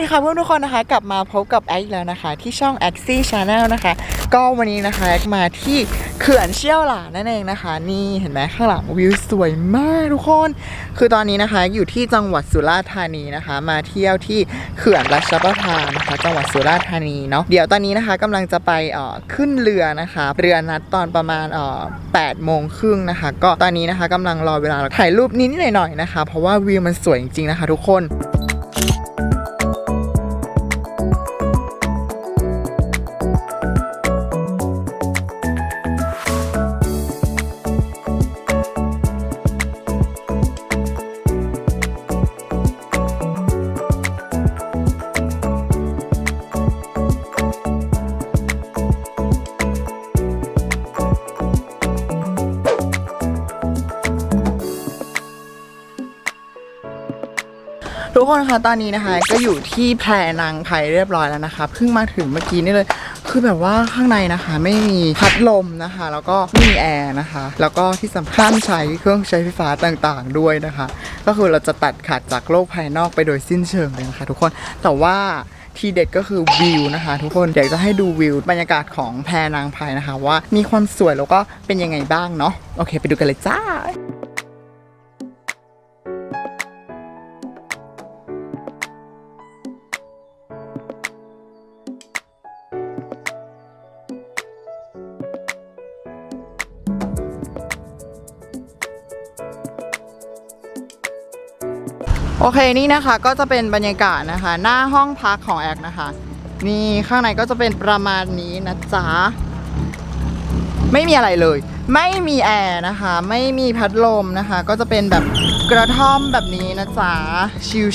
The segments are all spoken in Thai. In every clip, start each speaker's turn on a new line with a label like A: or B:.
A: ดีค่ะเพื่อนทุกคนนะคะ กลับมาพบกับแอคอีกแล้วนะคะ ที่ช่อง a x i Channel นะคะ ก็วันนี้นะคะแอคมาที่เขื่อนเชี่ยวหลานนั่นเองนะคะ นี่เห็นไหมข้างหลังวิวสวยมากทุกคน คือตอนนี้นะคะอยู่ที่จังหวัดสุราษฎร์ธานีนะคะ มาเที่ยวที่เขื่อนรัชประภานะคะ จังหวัดสุราษฎร์ธานีเนาะเดี๋ยวตอนนี้นะคะกำลังจะไปเอ่อขึ้นเรือนะคะ เรือนัดตอนประมาณเอ่อ8โมงครึ่งนะคะ ก็ตอนนี้นะคะกำลังรอเวลาถ่ายรูปนิดหน่อยๆนะคะ เพราะว่าวิวมันสวยจริงๆนะคะ ทุกคน ทุกคนคะตอนนี้นะคะ ก็อยู่ที่แพรนางไพเรียบร้อยแล้วนะคะเพิ่งมาถึงเมื่อกี้นี่เลย คือแบบว่าข้างในนะคะ ไม่มีพัดลมนะคะ แล้วก็ไม่มีแอร์นะคะ แล้วก็ที่สำคัญใช้เครื่องใช้ไฟฟ้าต่างๆ ด้วยนะคะ ก็คือเราจะตัดขาดจากโลกภายนอกไปโดยสิ้นเชิงเลยนะคะ ทุกคนแต่ว่าทีเด็ดก็คือวิวนะคะ ทุกคนเดี๋ยวจะให้ดูวิวบรรยากาศของแพรนางไพนะคะ ว่ามีความสวยแล้วก็เป็นยังไงบ้างเนาะโอเค ไปดูกันเลยจ้า เคนี่นะคะก็จะเป็นบรรยากาศนะคะ หน้าห้องพักของแอกนะคะ นี่ข้างในก็จะเป็นประมาณนี้นะจ๊ะ ไม่มีอะไรเลย ไม่มีแอร์นะคะ ไม่มีพัดลมนะคะ ก็จะเป็นแบบกระท่อมแบบนี้นะจ๊ะ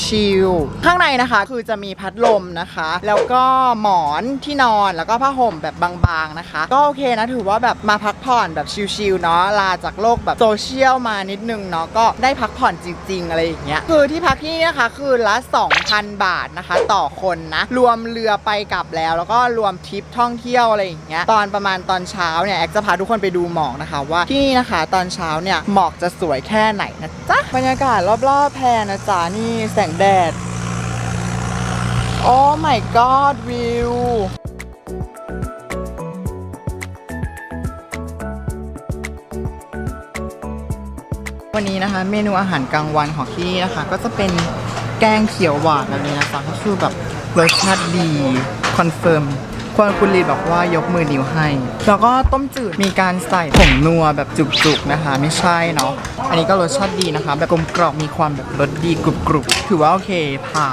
A: ชิลๆข้างในนะคะคือจะมีพัดลมนะคะ แล้วก็หมอนที่นอนแล้วก็ผ้าห่มแบบบางๆนะคะ ก็โอเคนะถือว่าแบบมาพักผ่อนแบบชิลๆเนาะลาจากโลกแบบโซเชียลมานิดนึงเนาะก็ได้พักผ่อนจริง ๆ อะไรอย่างเงี้ยคือที่พักที่นี่นะคะคือละ 2,000 บาทนะคะ ต่อคนนะ รวมเรือไปกลับแล้ว แล้วก็รวมทริปท่องเที่ยวอะไรอย่างเงี้ยตอนประมาณตอนเช้าเนี่ยแอกจะพาทุกคนไปดูหมอกนะคะว่าที่นี่นะคะตอนเช้าเนี่ยหมอกจะสวยแค่ไหนนะจ๊ะบรรยากาศรอบๆแพนะจ๊ะนี่แสงแดด โอ้ my god วิววันนี้นะคะ เมนูอาหารกลางวันของที่นี่นะคะ ก็จะเป็นแกงเขียวหวานแบบนี้นะคะก็คือแบบรสชาติดี คอนเฟิร์ม ควรคุณลีบอกว่ายกมือนิ้วให้ แล้วก็ต้มจืดมีการใส่ผงนัวแบบจุกๆนะคะ ไม่ใช่เนาะอันนี้ก็รสชาติดีนะคะ แบบกลมกรอบมีความแบบรสดีกรุบๆถือว่าโอเคผ่า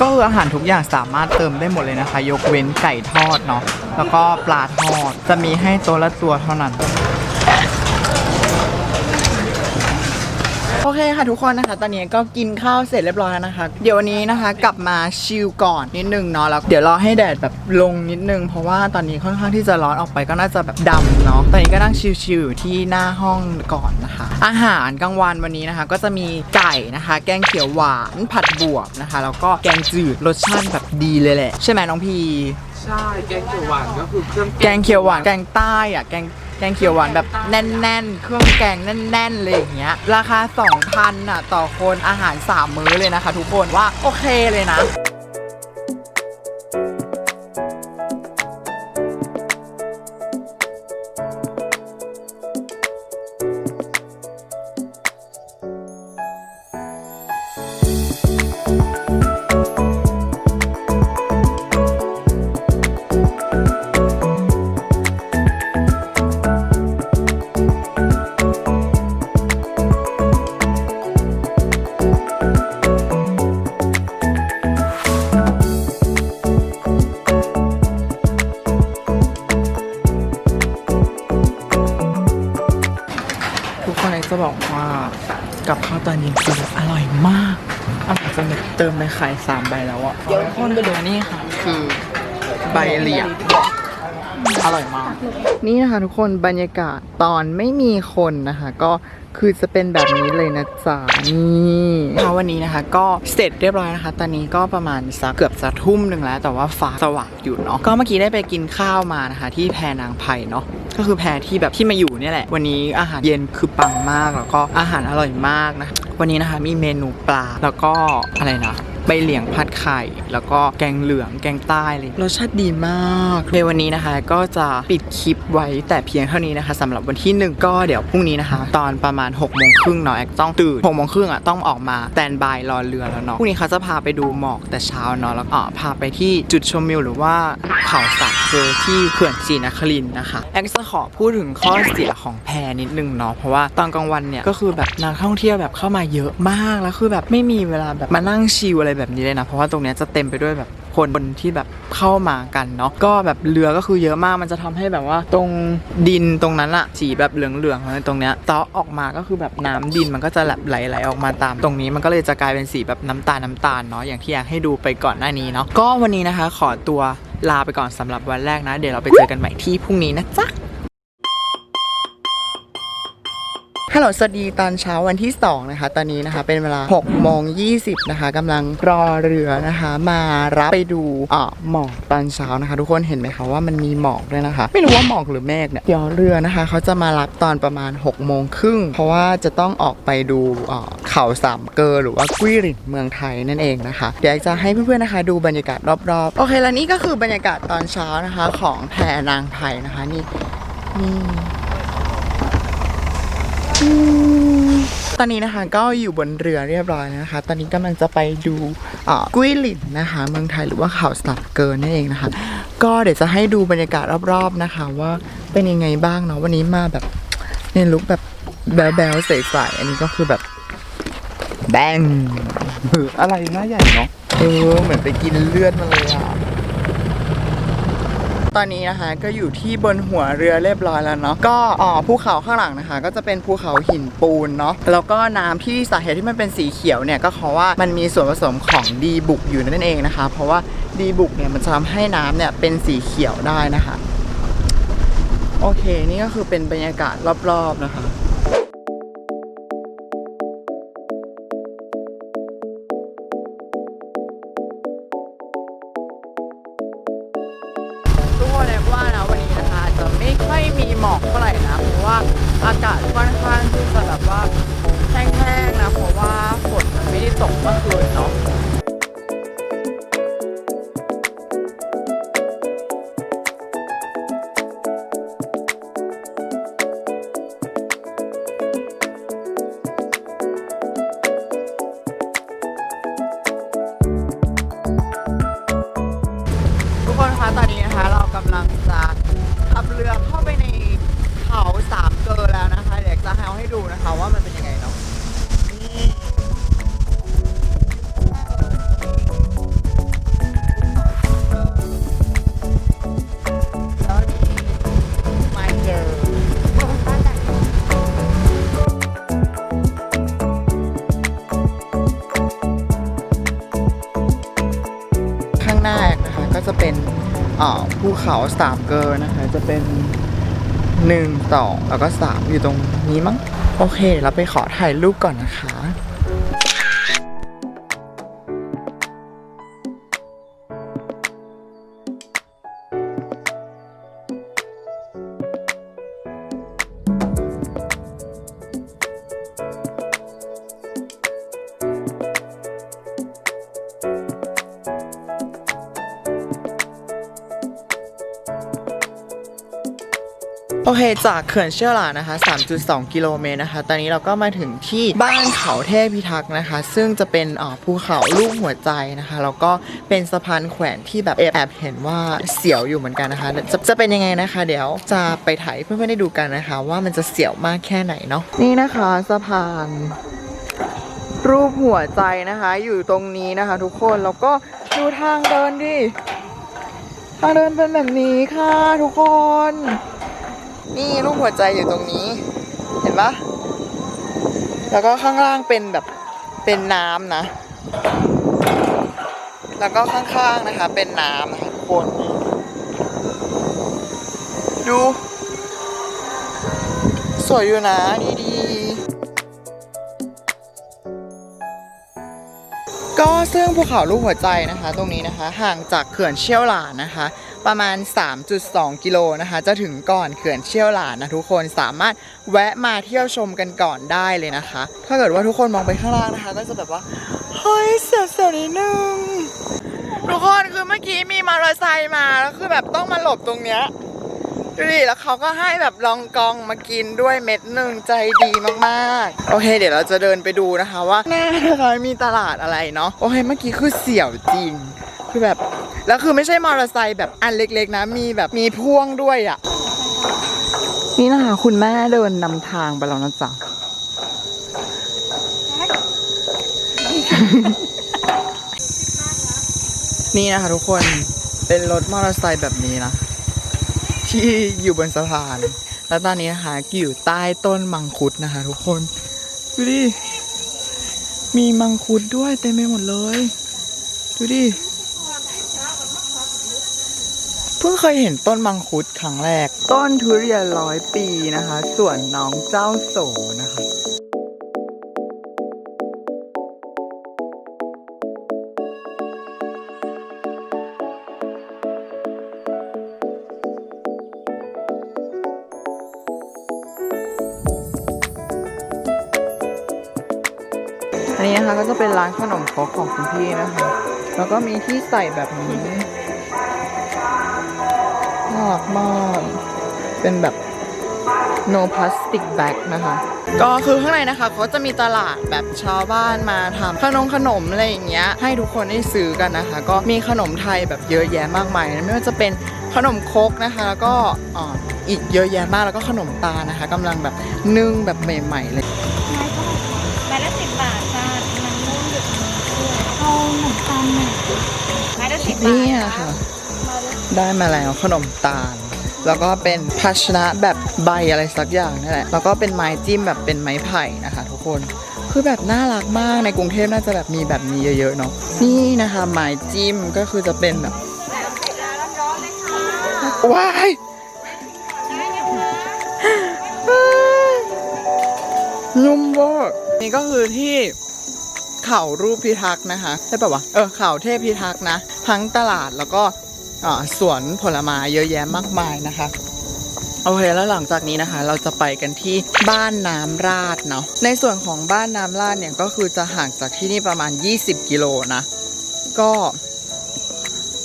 A: ก็คืออาหารทุกอย่างสามารถเติมได้หมดเลยนะคะ ยกเว้นไก่ทอดเนาะแล้วก็ปลาทอดจะมีให้ตัวละตัวเท่านั้น โอเคค่ะทุกคนนะคะ ตอนนี้ก็กินข้าวเสร็จเรียบร้อยแล้วนะคะ เดี๋ยววันนี้นะคะ กลับมาชิลก่อนนิดนึงเนาะแล้วเดี๋ยวรอให้แดดแบบลงนิดนึง เพราะว่าตอนนี้ค่อนข้างที่จะร้อนออกไปก็น่าจะแบบดำเนาะตอนนี้ก็นั่งชิลๆอยู่ที่หน้าห้องก่อนนะคะ อาหารกลางวันวันนี้นะคะ ก็จะมีไก่นะคะ แกงเขียวหวานผัดบวบนะคะ แล้วก็แกงจืดรสชาติแบบดีเลยแหละ ใช่ไหมน้องพี
B: ใช่แกงเขียวหวานก็คือเครื่อง
A: แกงเขียวหวานแกงใต้อะแกง แกงเขียวหวานแบบแน่น ๆ เครื่องแกงแน่นๆเลยอย่างเงี้ย ราคา 2,000อะต่อคนอาหาร 3 มื้อเลยนะคะ ทุกคนว่าโอเคเลยนะ แบบเติมไปไข่สามใบแล้วอะเดี๋ยวคนไปดูนี่ค่ะ คือใบเหลี่ยมอร่อยมาก นี่นะคะทุกคนบรรยากาศตอนไม่มีคนนะคะ ก็คือจะเป็นแบบนี้เลยนะจ๊ะนี่ค่ะวันนี้นะคะ ก็เสร็จเรียบร้อยนะคะ ตอนนี้ก็ประมาณสักเกือบจะทุ่มหนึ่งแล้ว แต่ว่าฟ้าสว่างอยู่เนาะก็เมื่อกี้ได้ไปกินข้าวมานะคะ ที่แพนางไผ่เนาะก็คือแพที่แบบที่มาอยู่เนี่ยแหละ วันนี้อาหารเย็นคือปังมากแล้วก็อาหารอร่อยมากนะวันนี้นะคะมีเมนูปลาแล้วก็อะไรนะ ใบเหลียงผัดไข่ แล้วก็แกงเหลืองแกงใต้เลยรสชาติดีมากในวันนี้นะคะก็จะปิดคลิปไว้แต่เพียงเท่านี้นะคะสำหรับวันที่หนึ่งก็เดี๋ยวพรุ่งนี้นะคะ ตอนประมาณ6กโมงครึ่งเนาะแอคต้องตื่นหกโมงครึ่งอะต้องออกมาแตนบายรอเรือแล้วเนาะพรุ่งนี้เขาจะพาไปดูหมอกแต่เช้าเนาะแล้วก็พาไปที่จุดชมวิวหรือว่าเขาสักเจอที่เขื่อนศรีนครินทร์นะคะแอคจะขอพูดถึงข้อเสียของแพนิดนึงเนาะเพราะว่าตอนกลางวันเนี่ยก็คือแบบนักท่องเที่ยวแบบเข้ามาเยอะมากแล้วคือแบบไม่มีเวลาแบบมานั่งชิลอะไรแบบนี้เลยนะ เพราะว่าตรงนี้จะเต็มไปด้วยแบบคนที่แบบเข้ามากันเนาะก็แบบเรือก็คือเยอะมากมันจะทำให้แบบว่าตรงดินตรงนั้นอะสีแบบเหลืองๆตรงเนี้ยตาะออกมาก็คือแบบน้ำดินมันก็จะแบบไหลๆออกมาตาม ตรงนี้มันก็เลยจะกลายเป็นสีแบบน้ำตาลน้ำตาลเนาะอย่างที่อยากให้ดูไปก่อนหน้านี้เนาะก็วันนี้นะคะ ขอตัวลาไปก่อนสำหรับวันแรกนะ เดี๋ยวเราไปเจอกันใหม่ที่พรุ่งนี้นะจ๊ะ ฮัลโหลสวัสดีตอนเช้าวันที่ 2 นะคะ ตอนนี้นะคะเป็นเวลา6โมง20 นะคะกำลังรอเรือนะคะ มารับไปดูอ่าหมอกตอนเช้านะคะ ทุกคนเห็นไหมคะว่ามันมีหมอกด้วยนะคะ ไม่รู้ว่าหมอกหรือเมฆเนี่ยเดี๋ยวเรือนะคะเขาจะมารับตอนประมาณ6โมงครึ่งเพราะว่าจะต้องออกไปดูอ่าเขาสามเกอหรือว่ากุ้ยหลินเมืองไทยนั่นเองนะคะ เดี๋ยวจะให้เพื่อนๆนะคะ ดูบรรยากาศรอบๆโอเคแล้วนี่ก็คือบรรยากาศตอนเช้านะคะ ของแพนางไผ่นะคะนี่นี่ ตอนนี้นะคะก็อยู่บนเรือเรียบร้อยนะคะ ตอนนี้กำลังจะไปดูอ่ากุ้ยหลินนะคะ เมืองไทยหรือว่าเขาสับเกินนั่นเองนะคะ ก็เดี๋ยวจะให้ดูบรรยากาศรอบๆนะคะ ว่าเป็นยังไงบ้างเนาะวันนี้มาแบบในลุคแบบแบลๆใสๆอันนี้ก็คือแบบแบง
B: เอออะไรหน้าใหญ่เนาะ
A: เออเหมือนไปกินเลือดมาเลยอะ ตอนนี้นะคะก็อยู่ที่บนหัวเรือเรียบร้อยแล้วเนาะก็อ๋อภูเขาข้างหลังนะคะ ก็จะเป็นภูเขาหินปูนเนาะแล้วก็น้ำที่สาเหตุที่มันเป็นสีเขียวเนี่ยก็เพราะว่ามันมีส่วนผสมของดีบุกอยู่นั่นเองนะคะ เพราะว่าดีบุกเนี่ยมันจะทำให้น้ำเนี่ยเป็นสีเขียวได้นะคะ โอเค นี่ก็คือเป็นบรรยากาศรอบๆนะคะ เขาสามเกอร์นะคะ จะเป็นหนึ่งสองแล้วก็สามอยู่ตรงนี้มั้ง โอเค เราไปขอถ่ายรูปก่อนนะคะ เคจากเขื่อนเชี่ยวหลานะคะ 3.2 กิโลเมตรนะคะ ตอนนี้เราก็มาถึงที่บ้านเขาเทพพิทักษ์นะคะ ซึ่งจะเป็นอ่อภูเขาลูกหัวใจนะคะ แล้วก็เป็นสะพานแขวนที่แบบแอบแอบเห็นว่าเสียวอยู่เหมือนกันนะคะจะจะเป็นยังไงนะคะ เดี๋ยวจะไปถ่ายเพื่อนๆได้ดูกันนะคะ ว่ามันจะเสียวมากแค่ไหนเนาะ นี่นะคะสะพานรูปหัวใจนะคะ อยู่ตรงนี้นะคะ ทุกคน แล้วก็ดูทางเดินดิ ทางเดินเป็นแบบนี้ค่ะทุกคน นี่รูปหัวใจอยู่ตรงนี้ เห็นปะแล้วก็ข้างล่างเป็นแบบเป็นน้ำนะ แล้วก็ข้างๆนะคะ เป็นน้ำนะคะทุกคนดู สวยอยู่นะดีดีๆก็ซึ่งภูเขาลูกหัวใจนะคะ ตรงนี้นะคะ ห่างจากเขื่อนเชี่ยวหลานนะคะ ประมาณ 3.2 กิโลนะคะ จะถึงก่อนเขื่อนเชี่ยวหลานนะทุกคนสามารถแวะมาเที่ยวชมกันก่อนได้เลยนะคะ ถ้าเกิดว่าทุกคนมองไปข้างล่างนะคะ ก็จะแบบว่าเฮ้ยเสียวเสียวนิดนึงทุกคนคือเมื่อกี้มีมอเตอร์ไซค์มาแล้วคือแบบต้องมาหลบตรงเนี้ยดูดิแล้วเขาก็ให้แบบลองกองมากินด้วยเม็ดหนึ่งใจดีมากๆ โอเค เดี๋ยวเราจะเดินไปดูนะคะว่าหน้านะคะมีตลาดอะไรเนาะโอเคเมื่อกี้คือเสี่ยวจริง คือแบบ แล้วคือไม่ใช่มอเตอร์ไซค์แบบอันเล็กๆนะ มีแบบมีพ่วงด้วยอะ่ะ นี่นะคะคุณแม่เดินนำทางไปแล้วนะจ๊ะ นี่นะคะทุกคน เป็นรถมอเตอร์ไซค์แบบนี้นะ ที่อยู่บนสะพาน แล้วตอนนี้นะคะอยู่ใต้ต้นมังคุดนะคะทุกคน ดูดิ มีมังคุดด้วยเต็มไปหมดเลย ดูดิเพิ่งเคยเห็นต้นมังคุดครั้งแรก ต้นทุเรียนร้อยปีนะคะ ส่วนน้องเจ้าโสนะคะอันนี้นะคะก็จะเป็นร้านขนมครกของคุณพี่นะคะ แล้วก็มีที่ใส่แบบนี้ รักมาก เป็นแบบ no plastic bag นะคะ ก็คือข้างในนะคะเขาจะมีตลาดแบบชาวบ้านมาทำขนมขนมอะไรอย่างเงี้ย ให้ทุกคนได้ซื้อกันนะคะ ก็มีขนมไทยแบบเยอะแยะมากมายนะไม่ว่าจะเป็นขนมครกนะคะ แล้วก็อ่าอีกเยอะแยะมากแล้วก็ขนมตาลนะคะกำลังแบบนึ่งแบบใหม่ๆเลย
C: ไม้ละสิบบาทจ้ามันนุ่มหยุดมือด้วยเอาหนมปังหน่อยไม้ละสิบบาท
A: นี่
C: จ้า
A: ค่ะ ได้มาแล้วขนมตาล แล้วก็เป็นภาชนะแบบใบอะไรสักอย่างนี่นแหละ แล้วก็เป็นไม้จิ้มแบบเป็นไม้ไผ่นะคะทุกคน คือแบบน่ารักมากในกรุงเทพน่าจะแบบมีแบบนี้เยอะๆเนาะ นี่นะคะไม้จิ้มก็คือจะเป็นแบบว้ายนุ่มเวอร์นี่ก็คือที่เขารูปพิทักษ์นะคะ ใช่ป่าวะเออเขาเทพพิทักษ์นะ ทั้งตลาดแล้วก็ สวนผลไม้เยอะแยะมากมายนะคะ โอเคแล้วหลังจากนี้นะคะ เราจะไปกันที่บ้านน้ำราดเนาะในส่วนของบ้านน้ำราดเนี่ยก็คือจะห่างจากที่นี่ประมาณ 20 กิโลนะ ก็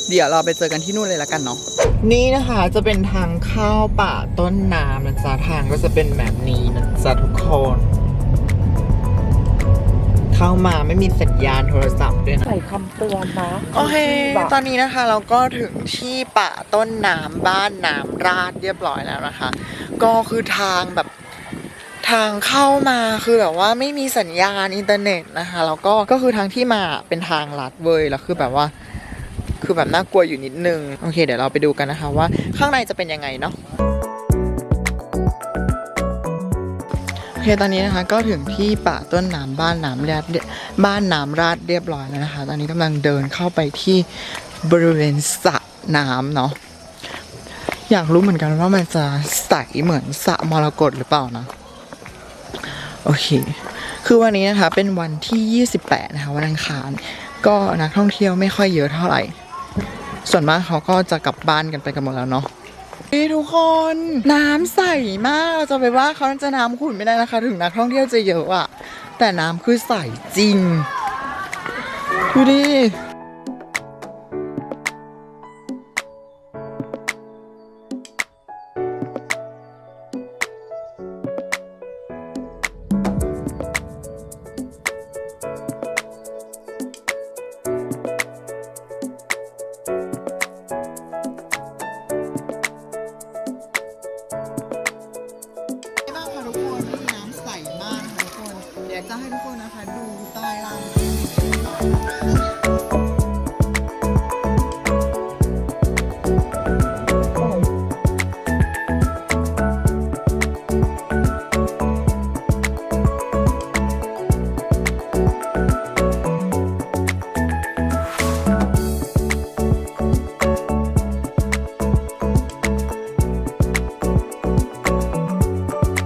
A: เดี๋ยวเราไปเจอกันที่นู่นเลยละกันเนาะนี่นะคะจะเป็นทางเข้าป่าต้นน้ำนะจ๊ะทางก็จะเป็นแบบนี้นะจ๊ะทุกคน เข้ามาไม่มีสัญญาณโทรศัพท์ด้วยนะ
B: ใส่คำเตือนนะ
A: โอเค ตอนนี้นะคะเราก็ถึงที่ป่าต้นน้ำบ้านน้ำราดเรียบร้อยแล้วนะคะ ก็คือทางแบบทางเข้ามาคือแบบว่าไม่มีสัญญาณอินเทอร์เน็ตนะคะแล้วก็ก็คือทางที่มาเป็นทางลัดเว้ยแล้วคือแบบว่า คือแบบน่ากลัวอยู่นิดนึง โอเค เดี๋ยวเราไปดูกันนะคะว่าข้างในจะเป็นยังไงเนาะ เคตอนนี้นะคะก็ถึงที่ป่าต้นน้ำบ้านน้ำราดบ้านน้ำราดเรียบร้อยแล้วนะคะ ตอนนี้กำลังเดินเข้าไปที่บริเวณสระน้ำเนาะอยากรู้เหมือนกันว่ามันจะใสเหมือนสระมรกตหรือเปล่านะโอเค คือวันนี้นะคะเป็นวันที่ 28 นะคะวันอังคาร ก็นักท่องเที่ยวไม่ค่อยเยอะเท่าไหร่ ส่วนมากเขาก็จะกลับบ้านกันไปกันหมดแล้วเนาะ นี่ทุกคนน้ำใสมากเราจะไปว่าเขาจะน้ำขุ่นไม่ได้นะคะ ถึงนักท่องเที่ยวจะเยอะอะแต่น้ำคือใสจริงดูดิ จะให้ทุกคนนะคะดูใต้ล่าง